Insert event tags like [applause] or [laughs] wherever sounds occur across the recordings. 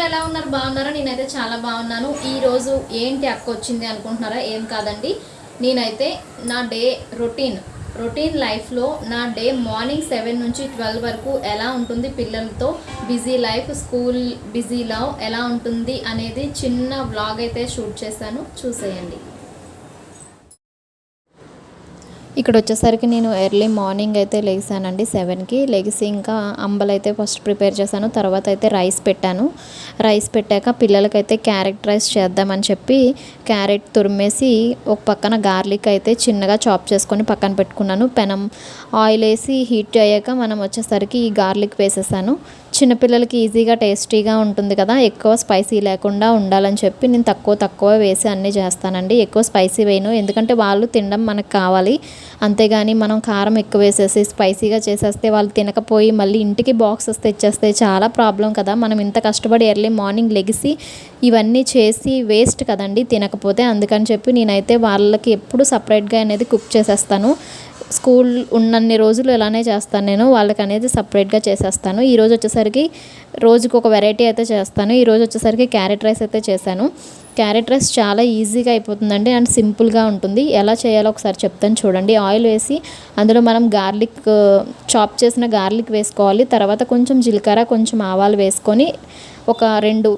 అందరూ ఎలా ఉన్నారు? బాగున్నారా? నేనైతే చాలా బాగున్నాను. ఈరోజు ఏంటి అక్క వచ్చింది అనుకుంటున్నారా? ఏం కాదండి. నేనైతే నా డే రొటీన్. రొటీన్ లైఫ్లో నా డే మార్నింగ్ సెవెన్ నుంచి ట్వెల్వ్ వరకు ఎలా ఉంటుంది? పిల్లలతో busy life school busy love ఎలా ఉంటుంది? అనేది చిన్న వ్లాగ్ అయితే షూట్ చేశాను. చూసేయండి. ఇక్కడ వచ్చేసరికి నేను ఎర్లీ మార్నింగ్ అయితే లేచానండి సెవెన్కి. లెగిసి ఇంకా అంబలు అయితే ఫస్ట్ ప్రిపేర్ చేశాను తర్వాత అయితే రైస్ పెట్టాను. రైస్ పెట్టాక పిల్లలకైతే క్యారెట్ రైస్ చేద్దామని చెప్పి క్యారెట్ తురిమేసి ఒక పక్కన గార్లిక్ అయితే చిన్నగా చాప్ చేసుకొని పక్కన పెట్టుకున్నాను. పెనం ఆయిల్ వేసి హీట్ అయ్యాక మనం వచ్చేసరికి ఈ గార్లిక్ వేసేసాను. చిన్నపిల్లలకి ఈజీగా టేస్టీగా ఉంటుంది కదా. ఎక్కువ స్పైసీ లేకుండా ఉండాలని చెప్పి నేను తక్కువ తక్కువ వేసి అన్నీ చేస్తానండి. ఎక్కువ స్పైసీ వేయను. ఎందుకంటే వాళ్ళు తినడం మనకు కావాలి. అంతేగాని మనం కారం ఎక్కువ వేసేసి స్పైసీగా చేసేస్తే వాళ్ళు తినకపోయి మళ్ళీ ఇంటికి బాక్సెస్ తెచ్చేస్తే చాలా ప్రాబ్లం కదా. మనం ఇంత కష్టపడి ఎర్లీ మార్నింగ్ లెగిసి ఇవన్నీ చేసి వేస్ట్ కదండి తినకపోతే. అందుకని చెప్పి నేనైతే వాళ్ళకి ఎప్పుడు సపరేట్గా అనేది కుక్ చేసేస్తాను. స్కూల్ ఉన్నన్ని రోజులు ఇలానే చేస్తాను నేను. వాళ్ళకి అనేది సపరేట్గా చేసేస్తాను. ఈరోజు వచ్చేసరికి రోజుకి ఒక వెరైటీ అయితే చేస్తాను. ఈరోజు వచ్చేసరికి క్యారెట్ రైస్ అయితే చేశాను. క్యారెట్ రైస్ చాలా ఈజీగా అయిపోతుందండి అండ్ సింపుల్గా ఉంటుంది. ఎలా చేయాలో ఒకసారి చెప్తాను చూడండి. ఆయిల్ వేసి అందులో మనం గార్లిక్ చాప్ చేసిన గార్లిక్ వేసుకోవాలి. తర్వాత కొంచెం జీలకర్ర కొంచెం ఆవాలు వేసుకొని ఒక రెండు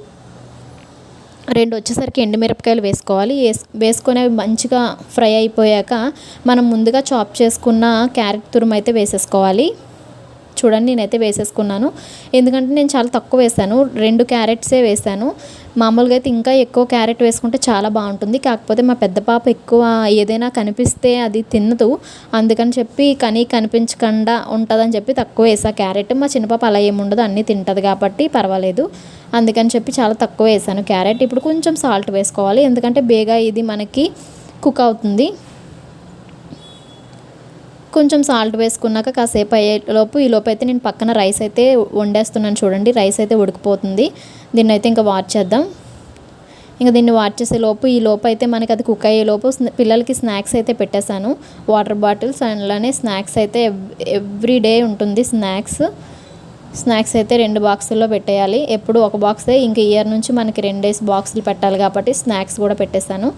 రెండు వచ్చేసరికి ఎండుమిరపకాయలు వేసుకోవాలి. వేస్ వేసుకొని అవి మంచిగా ఫ్రై అయిపోయాక మనం ముందుగా చాప్ చేసుకున్న క్యారెట్ తురుము అయితే వేసేసుకోవాలి. చూడండి నేనైతే వేసేసుకున్నాను. ఎందుకంటే నేను చాలా తక్కువ వేసాను. రెండు క్యారెట్సే వేసాను. మామూలుగా అయితే ఇంకా ఎక్కువ క్యారెట్ వేసుకుంటే చాలా బాగుంటుంది. కాకపోతే మా పెద్ద పాప ఎక్కువ ఏదైనా కనిపిస్తే అది తినదు. అందుకని చెప్పి కనీ కనిపించకుండా ఉంటుందని చెప్పి తక్కువ వేసా క్యారెట్. మా చిన్న పాప అలా ఏముండదు అన్నీ తింటుంది కాబట్టి పర్వాలేదు. అందుకని చెప్పి చాలా తక్కువ వేసాను క్యారెట్. ఇప్పుడు కొంచెం సాల్ట్ వేసుకోవాలి. ఎందుకంటే బేగా ఇది మనకి కుక్ అవుతుంది. కొంచెం సాల్ట్ వేసుకున్నాక కాసేపు అయ్యేలోపు ఈ అయితే నేను పక్కన రైస్ అయితే వండేస్తున్నాను చూడండి. రైస్ అయితే ఉడికిపోతుంది. దీన్ని అయితే ఇంకా వాచ్ చేద్దాం. ఇంకా దీన్ని వాచ్ చేసే లోపు ఈ లోపు అయితే మనకి అది కుక్ అయ్యే లోపు పిల్లలకి స్నాక్స్ అయితే పెట్టేశాను. వాటర్ బాటిల్స్ అండ్ అలానే స్నాక్స్ అయితే ఎవ్రీ డే ఉంటుంది స్నాక్స్. స్నాక్స్ అయితే రెండు బాక్సుల్లో పెట్టేయాలి. ఎప్పుడు ఒక బాక్సే ఇంక ఇయర్ నుంచి మనకి రెండేసి బాక్సులు పెట్టాలి కాబట్టి స్నాక్స్ కూడా పెట్టేశాను.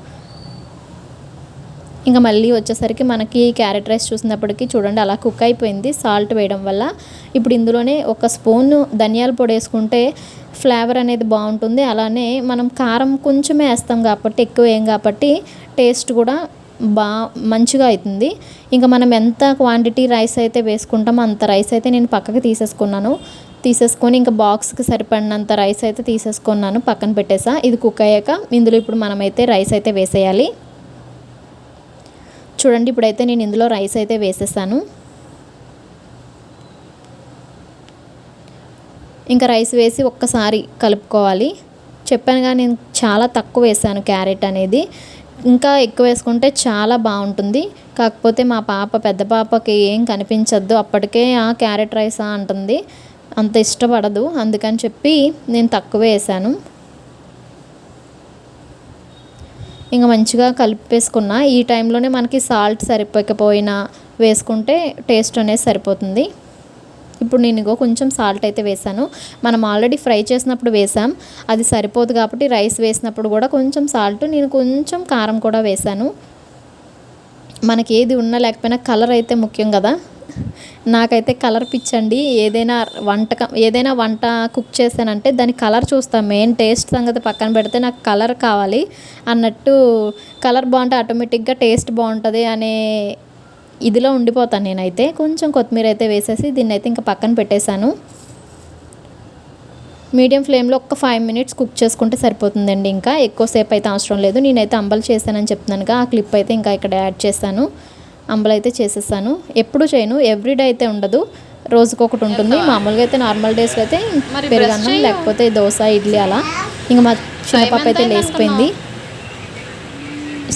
ఇంకా మళ్ళీ వచ్చేసరికి మనకి క్యారెట్ రైస్ చూసినప్పటికీ చూడండి అలా కుక్ అయిపోయింది. సాల్ట్ వేయడం వల్ల ఇప్పుడు ఇందులోనే ఒక స్పూన్ ధనియాల పొడి వేసుకుంటే ఫ్లేవర్ అనేది బాగుంటుంది. అలానే మనం కారం కొంచెమే వేస్తాం కాబట్టి ఎక్కువ వేయం కాబట్టి టేస్ట్ కూడా బా మంచిగా అవుతుంది. ఇంకా మనం ఎంత క్వాంటిటీ రైస్ అయితే వేసుకుంటామో అంత రైస్ అయితే నేను పక్కకి తీసేసుకున్నాను. తీసేసుకొని ఇంకా బాక్స్కి సరిపడినంత రైస్ అయితే తీసేసుకున్నాను పక్కన పెట్టేసా. ఇది కుక్ అయ్యాక ఇందులో ఇప్పుడు మనమైతే రైస్ అయితే వేసేయాలి. చూడండి ఇప్పుడైతే నేను ఇందులో రైస్ అయితే వేసేసాను. ఇంకా రైస్ వేసి ఒక్కసారి కలుపుకోవాలి. చెప్పాను కానీ నేను చాలా తక్కువ వేసాను క్యారెట్ అనేది. ఇంకా ఎక్కువ వేసుకుంటే చాలా బాగుంటుంది. కాకపోతే మా పాప పెద్ద పాపకి ఏం కనిపించద్దు. అప్పటికే ఆ క్యారెట్ రైసా అంటుంది. అంత ఇష్టపడదు. అందుకని చెప్పి నేను తక్కువ వేసాను. ఇంకా మంచిగా కలిపేసుకున్న. ఈ టైంలోనే మనకి సాల్ట్ సరిపోకపోయినా వేసుకుంటే టేస్ట్ అనేది సరిపోతుంది. ఇప్పుడు నేను ఇగో కొంచెం సాల్ట్ అయితే వేసాను. మనం ఆల్రెడీ ఫ్రై చేసినప్పుడు వేసాం. అది సరిపోదు కాబట్టి రైస్ వేసినప్పుడు కూడా కొంచెం సాల్ట్ నేను కొంచెం కారం కూడా వేసాను. మనకి ఏది ఉన్నా లేకపోయినా కలర్ అయితే ముఖ్యం కదా. నాకైతే కలర్ పిచ్చండి ఏదైనా వంటకం ఏదైనా వంట కుక్ చేశానంటే దాని కలర్ చూస్తాను మెయిన్ టేస్ట్ సంగతి పక్కన పెడితే నాకు కలర్ కావాలి అన్నట్టు కలర్ బాగుంటే ఆటోమేటిక్గా టేస్ట్ బాగుంటుంది అనే ఇదిలో ఉండిపోతాను నేనైతే. కొంచెం కొత్తిమీర అయితే వేసేసి దీన్ని అయితే ఇంకా పక్కన పెట్టేశాను. మీడియం ఫ్లేమ్లో ఒక ఫైవ్ మినిట్స్ కుక్ చేసుకుంటే సరిపోతుందండి ఇంకా. ఎక్కువసేపు అయితే అవసరం లేదు. నేనైతే అంబలు చేశానని చెప్తున్నానుగా. ఆ క్లిప్ అయితే ఇంకా ఇక్కడ యాడ్ చేశాను అంబలు అయితే చేసేసాను. ఎప్పుడు చేయను. ఎవ్రీడే అయితే ఉండదు. రోజుకొకటి ఉంటుంది. మామూలుగా అయితే నార్మల్ డేస్లో అయితే పెరుగన్నం లేకపోతే దోశ ఇడ్లీ అలా. ఇంకా మా చిన్న పాప అయితే లేచిపోయింది.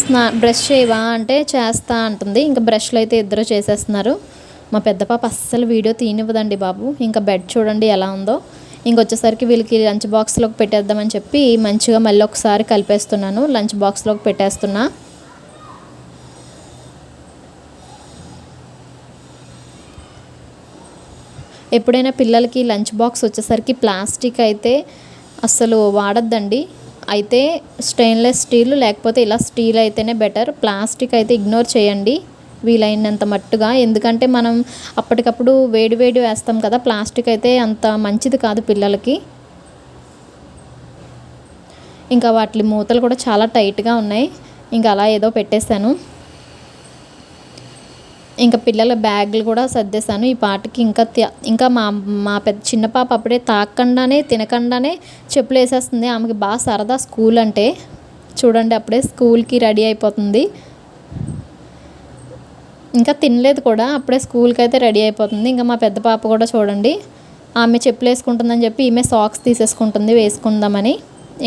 స్నా బ్రష్ చేయవా అంటే చేస్తా అంటుంది. ఇంకా బ్రష్లు అయితే ఇద్దరు చేసేస్తున్నారు. మా పెద్ద పాప అస్సలు వీడియో తీనివ్వదండి బాబు. ఇంకా బెడ్ చూడండి ఎలా ఉందో. ఇంకొచ్చేసరికి వీళ్ళకి లంచ్ బాక్స్లోకి పెట్టేద్దామని చెప్పి మంచిగా మళ్ళీ ఒకసారి కలిపేస్తున్నాను. లంచ్ బాక్స్లోకి పెట్టేస్తున్నా. ఎప్పుడైనా పిల్లలకి లంచ్ బాక్స్ వచ్చేసరికి ప్లాస్టిక్ అయితే అస్సలు వాడద్దండి. అయితే స్టెయిన్లెస్ స్టీల్ లేకపోతే ఇలా స్టీల్ అయితేనే బెటర్. ప్లాస్టిక్ అయితే ఇగ్నోర్ చేయండి. వీలైనంత మట్టుగా. ఎందుకంటే మనం అప్పటికప్పుడు వేడి వేడి వేస్తాం కదా ప్లాస్టిక్ అయితే అంత మంచిది కాదు పిల్లలకి. ఇంకా వాటి మూతలు కూడా చాలా టైట్గా ఉన్నాయి. ఇంకా అలా ఏదో పెట్టేశాను. ఇంకా పిల్లల బ్యాగులు కూడా సర్దేశాను. ఈ పాటకి ఇంకా ఇంకా మా మా పెద్ద చిన్న పాప అప్పుడే తాకండానే తినకుండానే చెప్పులు వేసేస్తుంది. ఆమెకి బాగా సరదా స్కూల్ అంటే. చూడండి అప్పుడే స్కూల్కి రెడీ అయిపోతుంది. ఇంకా తినలేదు కూడా అప్పుడే స్కూల్కి అయితే రెడీ అయిపోతుంది. ఇంకా మా పెద్ద పాప కూడా చూడండి ఆమె చెప్పులు వేసుకుంటుందని చెప్పి ఈమె సాక్స్ తీసేసుకుంటుంది వేసుకుందామని.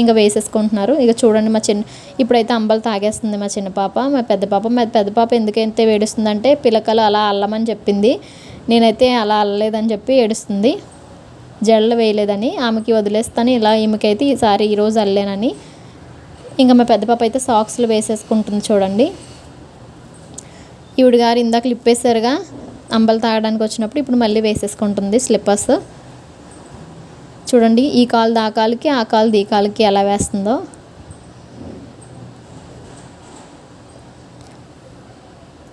ఇంకా వేసేసుకుంటున్నారు. ఇక చూడండి మా చిన్న ఇప్పుడైతే అంబలు తాగేస్తుంది మా చిన్న పాప మా పెద్ద పాప. మా పెద్ద పాప ఎందుకైతే వేడుస్తుందంటే పిలకలు అలా అల్లమని చెప్పింది. నేనైతే అలా అల్లలేదని చెప్పి ఏడుస్తుంది. జడలు వేయలేదని ఆమెకి వదిలేస్తాను ఇలా ఈమెకైతే ఈసారి ఈరోజు అల్లేనని. ఇంకా మా పెద్ద పాప అయితే సాక్స్లు వేసేసుకుంటుంది చూడండి. ఈవిడ గారు ఇందాక లిప్పేశారుగా అంబలు తాగడానికి వచ్చినప్పుడు ఇప్పుడు మళ్ళీ వేసేసుకుంటుంది స్లిప్పర్స్. చూడండి ఈ కాలు దా కాలుకి ఆ కాలు దీ కాలుకి ఎలా వేస్తుందో.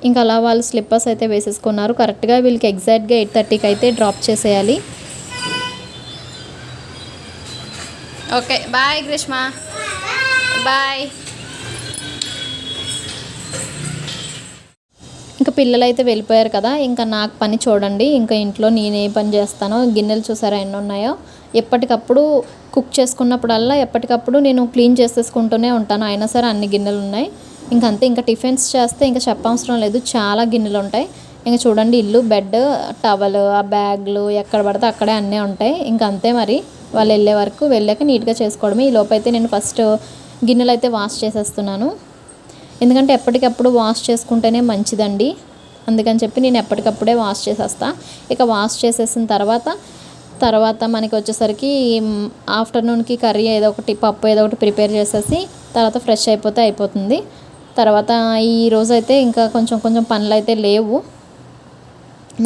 ఇంకా అలా వాళ్ళు స్లిప్పర్స్ అయితే వేసేసుకున్నారు. కరెక్ట్గా వీళ్ళకి ఎగ్జాక్ట్గా ఎయిట్ థర్టీకి అయితే డ్రాప్ చేసేయాలి. Okay bye Greeshma. బాయ్. ఇంకా పిల్లలు అయితే వెళ్ళిపోయారు కదా ఇంకా నాకు పని చూడండి ఇంకా ఇంట్లో నేను ఏ పని చేస్తానో గిన్నెలు చూసారా ఎన్ని ఉన్నాయో. ఎప్పటికప్పుడు కుక్ చేసుకున్నప్పుడల్లా ఎప్పటికప్పుడు నేను క్లీన్ చేసేసుకుంటూనే ఉంటాను. అయినా సరే అన్ని గిన్నెలు ఉన్నాయి. ఇంకంతే అంతే ఇంకా టిఫిన్స్ చేస్తే ఇంకా చెప్పవసరం లేదు. చాలా గిన్నెలు ఉంటాయి. ఇంకా చూడండి ఇల్లు బెడ్ టవల్ ఆ బ్యాగ్లు ఎక్కడ పడితే అక్కడే అన్నీ ఉంటాయి. ఇంకా అంతే మరి. వాళ్ళు వెళ్ళే వరకు వెళ్ళాక నీట్గా చేసుకోవడమే. ఈ లోపైతే నేను ఫస్ట్ గిన్నెలు అయితే వాష్ చేసేస్తున్నాను. ఎందుకంటే ఎప్పటికప్పుడు వాష్ చేసుకుంటేనే మంచిదండి. అందుకని చెప్పి నేను ఎప్పటికప్పుడే వాష్ చేసేస్తా. ఇక వాష్ చేసేసిన తర్వాత తర్వాత మనకి వచ్చేసరికి ఆఫ్టర్నూన్కి కర్రీ ఏదో ఒకటి పప్పు ఏదో ఒకటి ప్రిపేర్ చేసేసి తర్వాత ఫ్రెష్ అయిపోతే అయిపోతుంది. తర్వాత ఈ రోజు అయితే ఇంకా కొంచెం కొంచెం పనులు అయితే లేవు.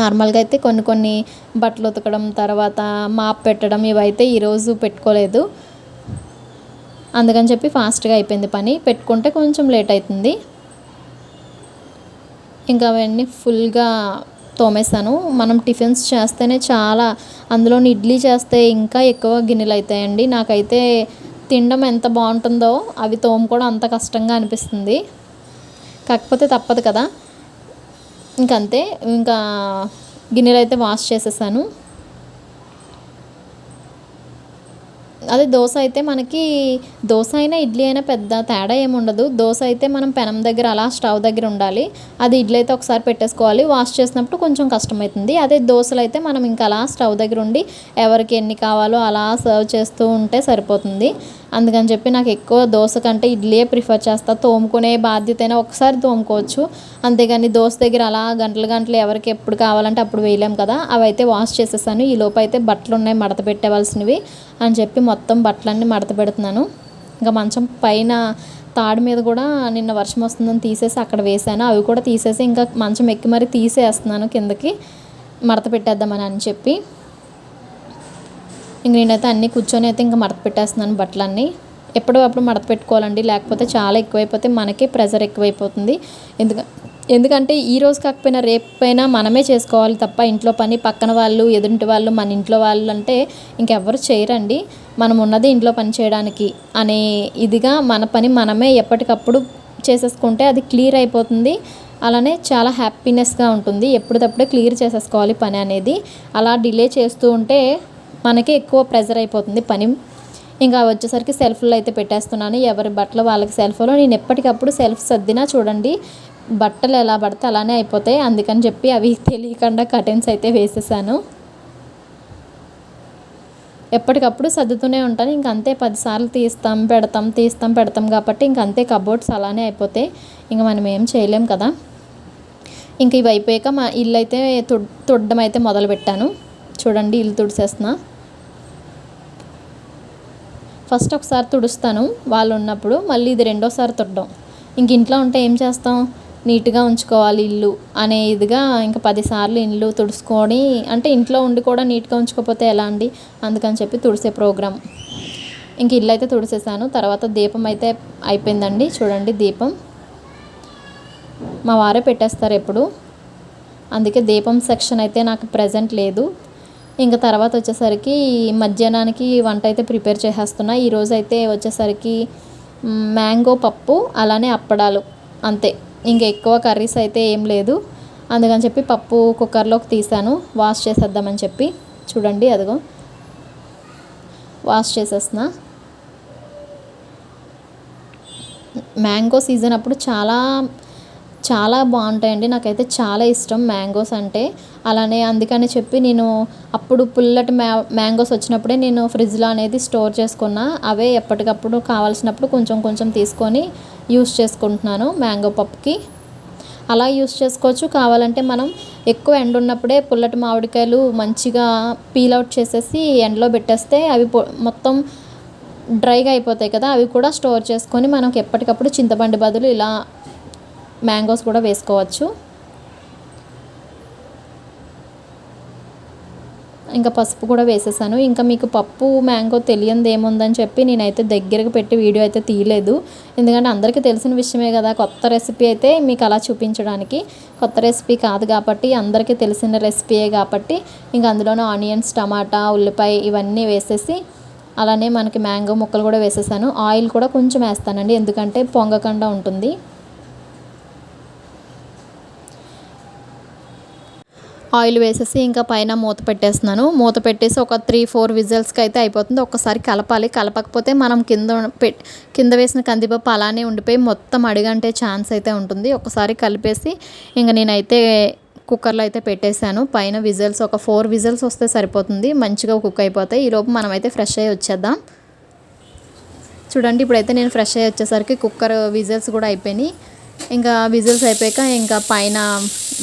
నార్మల్గా అయితే కొన్ని కొన్ని బట్టలు ఉతకడం తర్వాత మాప్ పెట్టడం ఇవైతే ఈరోజు పెట్టుకోలేదు. అందుకని చెప్పి ఫాస్ట్గా అయిపోయింది పని. పెట్టుకుంటే కొంచెం లేట్ అవుతుంది. ఇంకా అవన్నీ ఫుల్గా తోమేశాను. మనం టిఫిన్స్ చేస్తేనే చాలా అందులో ఇడ్లీ చేస్తే ఇంకా ఎక్కువ గిన్నెలు అవుతాయండి నాకైతే తినడం ఎంత బాగుంటుందో అవి తోముకోవడం అంత కష్టంగా అనిపిస్తుంది. కాకపోతే తప్పదు కదా. ఇంకంతే ఇంకా గిన్నెలు అయితే వాష్ చేసేసాను. అదే దోశ అయితే మనకి దోశ అయినా ఇడ్లీ అయినా పెద్ద తేడా ఏముండదు దోశ అయితే మనం పెనం దగ్గర అలా స్టవ్ దగ్గర ఉండాలి. అది ఇడ్లీ అయితే ఒకసారి పెట్టేసుకోవాలి. వాష్ చేసినప్పుడు కొంచెం కష్టమవుతుంది. అదే దోశలు అయితే మనం ఇంకా అలా స్టవ్ దగ్గర ఉండి ఎవరికి ఎన్ని కావాలో అలా సర్వ్ చేస్తూ ఉంటే సరిపోతుంది. అందుకని చెప్పి నాకు ఎక్కువ దోశ కంటే ఇడ్లీయే ప్రిఫర్ చేస్తా. తోముకునే బాధ్యత అయినా ఒకసారి తోముకోవచ్చు. అంతేగాని దోశ దగ్గర అలా గంటలు గంటలు ఎవరికి ఎప్పుడు కావాలంటే అప్పుడు వేయలేం కదా. అవి అయితే వాష్ చేసేసాను. ఈ లోపు అయితే బట్టలు ఉన్నాయి మడత పెట్టేవలసినవి అని చెప్పి మొత్తం బట్టలన్నీ మడత పెడుతున్నాను. ఇంకా మంచం పైన తాడు మీద కూడా నిన్న వర్షం వస్తుందని తీసేసి అక్కడ వేసాను అవి కూడా తీసేసి ఇంకా మంచం ఎక్కి మరి తీసేస్తున్నాను కిందకి. మడత పెట్టేద్దామని అని చెప్పి. ఇంక నేనైతే అన్నీ కూర్చొని అయితే ఇంకా మడత పెట్టేస్తున్నాను బట్టలన్నీ. ఎప్పుడో అప్పుడు మడత పెట్టుకోవాలండి. లేకపోతే చాలా ఎక్కువైపోతే మనకే ప్రెజర్ ఎక్కువైపోతుంది. ఎందుక ఎందుకంటే ఈ రోజు కాకపోయినా రేపైనా మనమే చేసుకోవాలి తప్ప ఇంట్లో పని పక్కన వాళ్ళు ఎదుటి వాళ్ళు మన ఇంట్లో వాళ్ళు అంటే ఇంకెవ్వరు చేయరండి. మనం ఉన్నది ఇంట్లో పని చేయడానికి అనే ఇదిగా మన పని మనమే ఎప్పటికప్పుడు చేసేసుకుంటే అది క్లియర్ అయిపోతుంది. అలానే చాలా హ్యాపీనెస్గా ఉంటుంది. ఎప్పటికప్పుడే క్లియర్ చేసేసుకోవాలి పని అనేది. అలా డిలే చేస్తూ ఉంటే మనకి ఎక్కువ ప్రెజర్ అయిపోతుంది పని. ఇంకా వచ్చేసరికి సెల్ఫ్లో అయితే పెట్టేస్తున్నాను. ఎవరి బట్టలు వాళ్ళకి సెల్ఫ్లో నేను ఎప్పటికప్పుడు సెల్ఫ్ సర్దినా చూడండి బట్టలు ఎలా పడితే అలానే అయిపోతాయి. అందుకని చెప్పి అవి తెలియకుండా కర్టెన్స్ అయితే వేసేసాను. ఎప్పటికప్పుడు సర్దుతూనే ఉంటాను. ఇంక అంతే పదిసార్లు తీస్తాం పెడతాం తీస్తాం పెడతాం కాబట్టి ఇంక అంతే కబోర్డ్స్ అలానే అయిపోతాయి. ఇంకా మనం ఏం చేయలేం కదా. ఇంక ఇవి అయిపోయాక మా ఇల్లు అయితే తుడ్ తుడడం అయితే మొదలు పెట్టాను చూడండి ఇల్లు తుడిసేస్తున్నా. ఫస్ట్ ఒకసారి తుడుస్తాను వాళ్ళు ఉన్నప్పుడు మళ్ళీ ఇది రెండోసారి తుడడం. ఇంక ఇంట్లో ఉంటే ఏం చేస్తాం? నీట్గా ఉంచుకోవాలి ఇల్లు అనే ఇదిగా ఇంకా పదిసార్లు ఇల్లు తుడుచుకొని అంటే ఇంట్లో ఉండి కూడా నీట్గా ఉంచుకోకపోతే ఎలా అండి? అందుకని చెప్పి తుడిసే ప్రోగ్రామ్ ఇంక ఇల్లు అయితే తుడిసేసాను. తర్వాత దీపం అయితే అయిపోయిందండి. చూడండి దీపం. మా వారే పెట్టేస్తారు ఎప్పుడు. అందుకే దీపం సెక్షన్ అయితే నాకు ప్రజెంట్ లేదు. ఇంకా తర్వాత వచ్చేసరికి మధ్యాహ్నానికి వంట అయితే ప్రిపేర్ చేసేస్తున్నా. ఈరోజు అయితే వచ్చేసరికి మ్యాంగో పప్పు అలానే అప్పడాలు అంతే. ఇంకా ఎక్కువ కర్రీస్ అయితే ఏం లేదు. అందుకని చెప్పి పప్పు కుక్కర్లోకి తీసాను. వాష్ చేసేద్దామని చెప్పి. చూడండి అదిగో. వాష్ చేసేస్తున్నా. మ్యాంగో సీజన్ అప్పుడు చాలా చాలా బాగుంటాయండి. నాకైతే చాలా ఇష్టం మ్యాంగోస్ అంటే. అలానే అందుకని చెప్పి నేను అప్పుడు పుల్లటి మ్యా మ్యాంగోస్ వచ్చినప్పుడే నేను ఫ్రిడ్జ్లో అనేది స్టోర్ చేసుకున్నా. అవే ఎప్పటికప్పుడు కావాల్సినప్పుడు కొంచెం కొంచెం తీసుకొని యూస్ చేసుకుంటున్నాను మ్యాంగో పప్పుకి. అలా యూస్ చేసుకోవచ్చు. కావాలంటే మనం ఎక్కువ ఎండ ఉన్నప్పుడే పుల్లటి మామిడికాయలు మంచిగా పీల్ అవుట్ చేసేసి ఎండలో పెట్టేస్తే అవి మొత్తం డ్రైగా అయిపోతాయి కదా. అవి కూడా స్టోర్ చేసుకొని మనకి ఎప్పటికప్పుడు చింతపండు బదులు ఇలా మ్యాంగోస్ కూడా వేసుకోవచ్చు. ఇంకా పసుపు కూడా వేసేసాను. ఇంకా మీకు పప్పు మ్యాంగో తెలియంది ఏముందని చెప్పి నేనైతే దగ్గరకు పెట్టి వీడియో అయితే తీయలేదు. ఎందుకంటే అందరికీ తెలిసిన విషయమే కదా కొత్త రెసిపీ అయితే మీకు అలా చూపించడానికి. కొత్త రెసిపీ కాదు కాబట్టి అందరికీ తెలిసిన రెసిపీయే కాబట్టి ఇంకా అందులోనూ ఆనియన్స్ టమాటా ఉల్లిపాయ ఇవన్నీ వేసేసి అలానే మనకి మ్యాంగో ముక్కలు కూడా వేసేసాను. ఆయిల్ కూడా కొంచెం వేస్తానండి ఎందుకంటే పొంగకుండా ఉంటుంది. ఆయిల్ వేసేసి ఇంకా పైన మూత పెట్టేస్తున్నాను. మూత పెట్టేసి ఒక త్రీ ఫోర్ విజిల్స్కి అయితే అయిపోతుంది. ఒక్కసారి కలపాలి. కలపకపోతే మనం కింద కింద వేసిన కందిపప్పు అలానే ఉండిపోయి మొత్తం అడిగంటే ఛాన్స్ అయితే ఉంటుంది. ఒకసారి కలిపేసి ఇంకా నేనైతే కుక్కర్లో అయితే పెట్టేశాను. పైన విజిల్స్ ఒక ఫోర్ విజిల్స్ వస్తే సరిపోతుంది. మంచిగా కుక్ అయిపోతాయి. ఈలోపు మనం అయితే ఫ్రెష్ అయ్యి వచ్చేద్దాం. చూడండి ఇప్పుడైతే నేను ఫ్రెష్ అయ్యి వచ్చేసరికి కుక్కర్ విజిల్స్ కూడా అయిపోయినాయి. ఇంకా విజిల్స్ అయిపోయాక ఇంకా పైన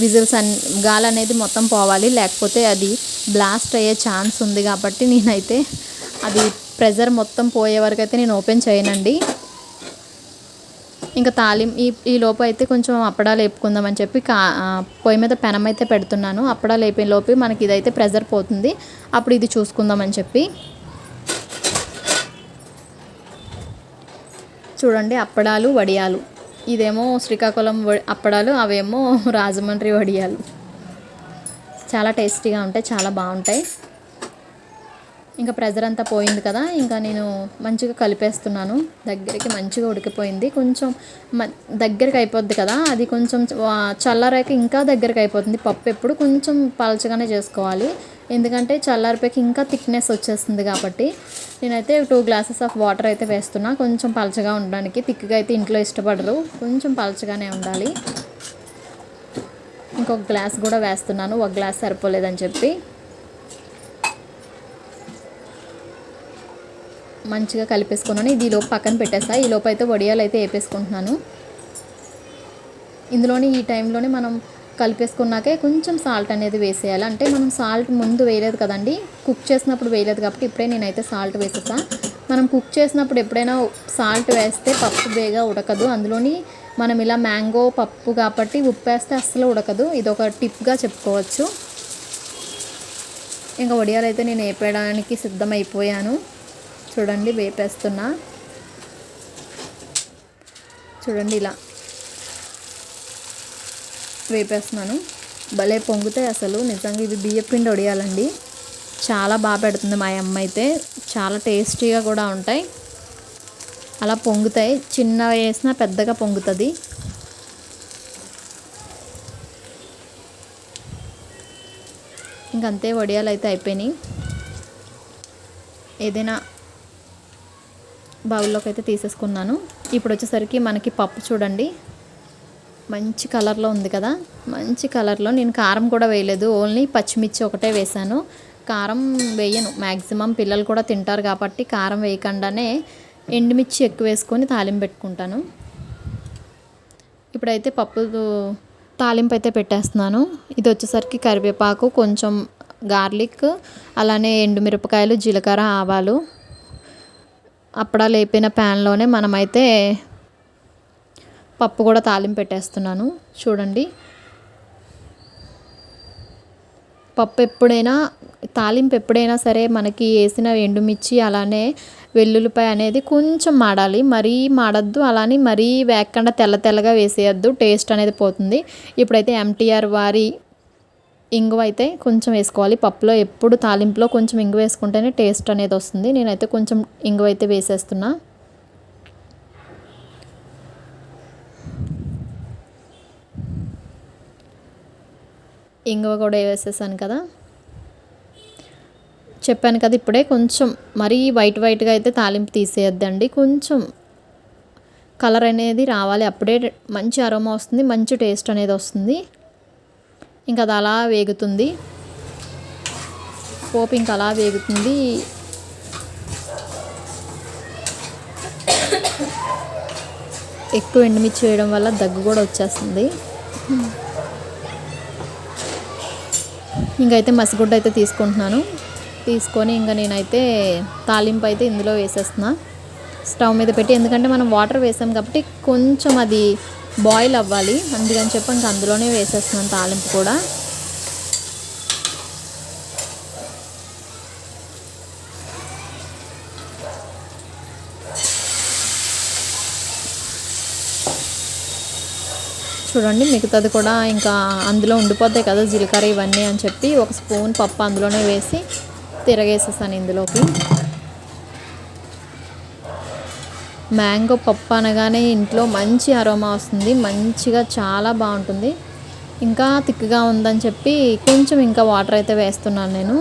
విజిల్స్ అన్ గాలి అనేది మొత్తం పోవాలి. లేకపోతే అది బ్లాస్ట్ అయ్యే ఛాన్స్ ఉంది కాబట్టి నేనైతే అది ప్రెజర్ మొత్తం పోయే వరకు అయితే నేను ఓపెన్ చేయనండి. ఇంకా తాలిం ఈ ఈ లోపు అయితే కొంచెం అప్పడాలు వేపుకుందామని చెప్పి కా పొయ్యి మీద పెనం అయితే పెడుతున్నాను. అప్పడాలు వేపే లోపు మనకి ఇదైతే ప్రెజర్ పోతుంది. అప్పుడు ఇది చూసుకుందామని చెప్పి. చూడండి అప్పడాలు వడియాలు. ఇదేమో శ్రీకాకుళం అప్పడాలు అవేమో [laughs] రాజమండ్రి వడియాలు. చాలా టేస్టీగా ఉంటాయి చాలా బాగుంటాయి. ఇంకా ప్రెజర్ అంతా పోయింది కదా ఇంకా నేను మంచిగా కలిపేస్తున్నాను. దగ్గరికి మంచిగా ఉడికిపోయింది. కొంచెం మ దగ్గరికి అయిపోద్ది కదా అది కొంచెం చల్లారాక ఇంకా దగ్గరికి అయిపోతుంది. పప్పు ఎప్పుడు కొంచెం పలచగానే చేసుకోవాలి. ఎందుకంటే చల్లారిపోయాక ఇంకా థిక్నెస్ వచ్చేస్తుంది కాబట్టి నేనైతే టూ గ్లాసెస్ ఆఫ్ వాటర్ అయితే వేస్తున్నా. కొంచెం పలచగా ఉండడానికి థిక్గా అయితే ఇంట్లో ఇష్టపడరు. కొంచెం పలచగానే ఉండాలి. ఇంకొక గ్లాస్ కూడా వేస్తున్నాను. ఒక గ్లాస్ సరిపోలేదని చెప్పి. మంచిగా కలిపేసుకున్నాను. ఇది ఈ లోపు పక్కన పెట్టేస్తా. ఈ లోపు అయితే వడియాలు అయితే వేపేసుకుంటున్నాను. ఇందులోని ఈ టైంలోనే మనం కలిపేసుకున్నాకే కొంచెం సాల్ట్ అనేది వేసేయాలి. అంటే మనం సాల్ట్ ముందు వేయలేదు కదండి కుక్ చేసినప్పుడు వేయలేదు కాబట్టి ఇప్పుడే నేనైతే సాల్ట్ వేసేసా. మనం కుక్ చేసినప్పుడు ఎప్పుడైనా సాల్ట్ వేస్తే పప్పు బేగా ఉడకదు. అందులోని మనం ఇలా మ్యాంగో పప్పు కాబట్టి ఉప్పు వేస్తే అస్సలు ఉడకదు. ఇది ఒక టిప్గా చెప్పుకోవచ్చు. ఇంకా వడియాలు అయితే నేను వేపేయడానికి సిద్ధమైపోయాను. చూడండి వేపేస్తున్నా. చూడండి ఇలా. వేపేస్తున్నాను. భలే పొంగుతాయి అసలు. నిజంగా ఇవి బియ్యపిండి వడియాలండి చాలా బాగా పెడుతుంది మా అమ్మ అయితే. చాలా టేస్టీగా కూడా ఉంటాయి. అలా పొంగుతాయి. చిన్న వేసినా పెద్దగా పొంగుతుంది. ఇంకంతే వడియాలు అయితే అయిపోయినాయి. ఏదైనా బౌల్లోకి అయితే తీసేసుకున్నాను. ఇప్పుడు వచ్చేసరికి మనకి పప్పు చూడండి. మంచి కలర్లో ఉంది కదా? మంచి కలర్లో. నేను కారం కూడా వేయలేదు. ఓన్లీ పచ్చిమిర్చి ఒకటే వేసాను కారం వేయను. మ్యాక్సిమం పిల్లలు కూడా తింటారు కాబట్టి కారం వేయకుండానే ఎండుమిర్చి ఎక్కువ వేసుకొని తాలింపు పెట్టుకుంటాను. ఇప్పుడైతే పప్పు తాలింపు అయితే పెట్టేస్తున్నాను. ఇది వచ్చేసరికి కరివేపాకు కొంచెం గార్లిక్ అలానే ఎండుమిరపకాయలు జీలకర్ర ఆవాలు. అప్పడాలు వేపిన ప్యాన్లోనే మనమైతే పప్పు కూడా తాలింపు పెట్టేస్తున్నాను. చూడండి. పప్పు ఎప్పుడైనా తాలింపు ఎప్పుడైనా సరే మనకి వేసిన ఎండుమిర్చి అలానే వెల్లుల్లిపాయ అనేది కొంచెం మాడాలి. మరీ మాడద్దు అలానే మరీ వేగకుండా తెల్ల తెల్లగా వేసేయద్దు. టేస్ట్ అనేది పోతుంది. ఇప్పుడైతే ఎంటీఆర్ వారి ఇంగువ అయితే కొంచెం వేసుకోవాలి. పప్పులో ఎప్పుడు తాలింపులో కొంచెం ఇంగు వేసుకుంటేనే టేస్ట్ అనేది వస్తుంది. నేనైతే కొంచెం ఇంగువ అయితే వేసేస్తున్నా. ఇంగువ కూడా వేసేసాను కదా. చెప్పాను కదా ఇప్పుడే కొంచెం మరీ వైట్ వైట్గా అయితే తాలింపు తీసేయద్దండి. కొంచెం కలర్ అనేది రావాలి. అప్పుడే మంచి అరోమా వస్తుంది మంచి టేస్ట్ అనేది వస్తుంది. ఇంకా అది అలా వేగుతుంది. పోపు ఇంకా అలా వేగుతుంది. ఎక్కువ ఎండుమిర్చి వేయడం వల్ల దగ్గు కూడా వచ్చేస్తుంది. ఇంకైతే మసిగుడ్డ అయితే తీసుకుంటున్నాను. తీసుకొని ఇంకా నేనైతే తాలింపు అయితే ఇందులో వేసేస్తున్నా. స్టవ్ మీద పెట్టి ఎందుకంటే మనం వాటర్ వేసాం కాబట్టి కొంచెం అది బాయిల్ అవ్వాలి. అందుకని చెప్పి ఇంకా అందులోనే వేసేస్తున్నాను తాలింపు కూడా. చూడండి మిగతాది కూడా ఇంకా అందులో ఉండిపోతాయి కదా జీలకర్ర ఇవన్నీ అని చెప్పి ఒక స్పూన్ పప్పు అందులోనే వేసి తిరగేసేసాను ఇందులోకి. మ్యాంగో పప్పు అనగానే ఇంట్లో మంచి అరోమా వస్తుంది మంచిగా చాలా బాగుంటుంది. ఇంకా తిక్కుగా ఉందని చెప్పి కొంచెం ఇంకా వాటర్ అయితే వేస్తున్నాను నేను.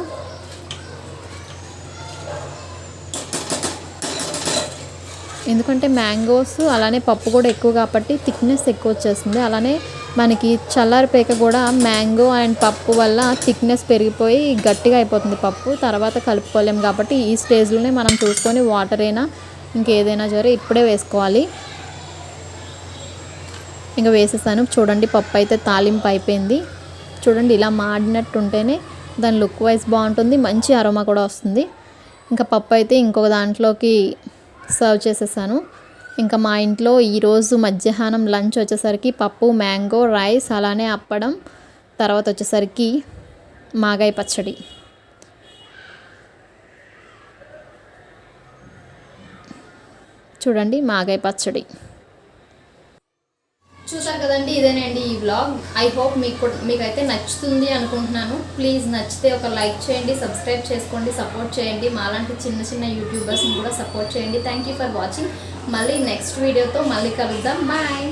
ఎందుకంటే మ్యాంగోస్ అలానే పప్పు కూడా ఎక్కువ కాబట్టి థిక్నెస్ ఎక్కువ వచ్చేస్తుంది. అలానే మనకి చల్లారిపేక కూడా మ్యాంగో అండ్ పప్పు వల్ల థిక్నెస్ పెరిగిపోయి గట్టిగా అయిపోతుంది పప్పు. తర్వాత కలుపుకోలేం కాబట్టి ఈ స్టేజ్లోనే మనం చూసుకొని వాటర్ అయినా ఇంకేదైనా సరే ఇప్పుడే వేసుకోవాలి. ఇంకా వేసేసాను. చూడండి పప్పు అయితే తాలింపు అయిపోయింది. చూడండి ఇలా మాడినట్టు ఉంటేనే దాని లుక్ వైజ్ బాగుంటుంది. మంచి అరోమా కూడా వస్తుంది. ఇంకా పప్పు అయితే ఇంకొక దాంట్లోకి సర్వ్ చేసేసాను. ఇంకా మా ఇంట్లో ఈరోజు మధ్యాహ్నం లంచ్ వచ్చేసరికి పప్పు మ్యాంగో రైస్ అలానే అప్పడం తర్వాత వచ్చేసరికి మాగాయ పచ్చడి. చూడండి మాగాయ పచ్చడి. చూసారు కదండి ఇదేనండి ఈ వ్లాగ్ ఐ హోప్ మీకు మీకైతే నచ్చుతుంది అనుకుంటున్నాను. ప్లీజ్ నచ్చితే ఒక లైక్ చేయండి సబ్స్క్రైబ్ చేసుకోండి సపోర్ట్ చేయండి. మాలాంటి చిన్న చిన్న యూట్యూబర్స్ని కూడా సపోర్ట్ చేయండి. థ్యాంక్ యూ ఫర్ వాచింగ్ మళ్ళీ నెక్స్ట్ వీడియోతో మళ్ళీ కలుద్దాం. బాయ్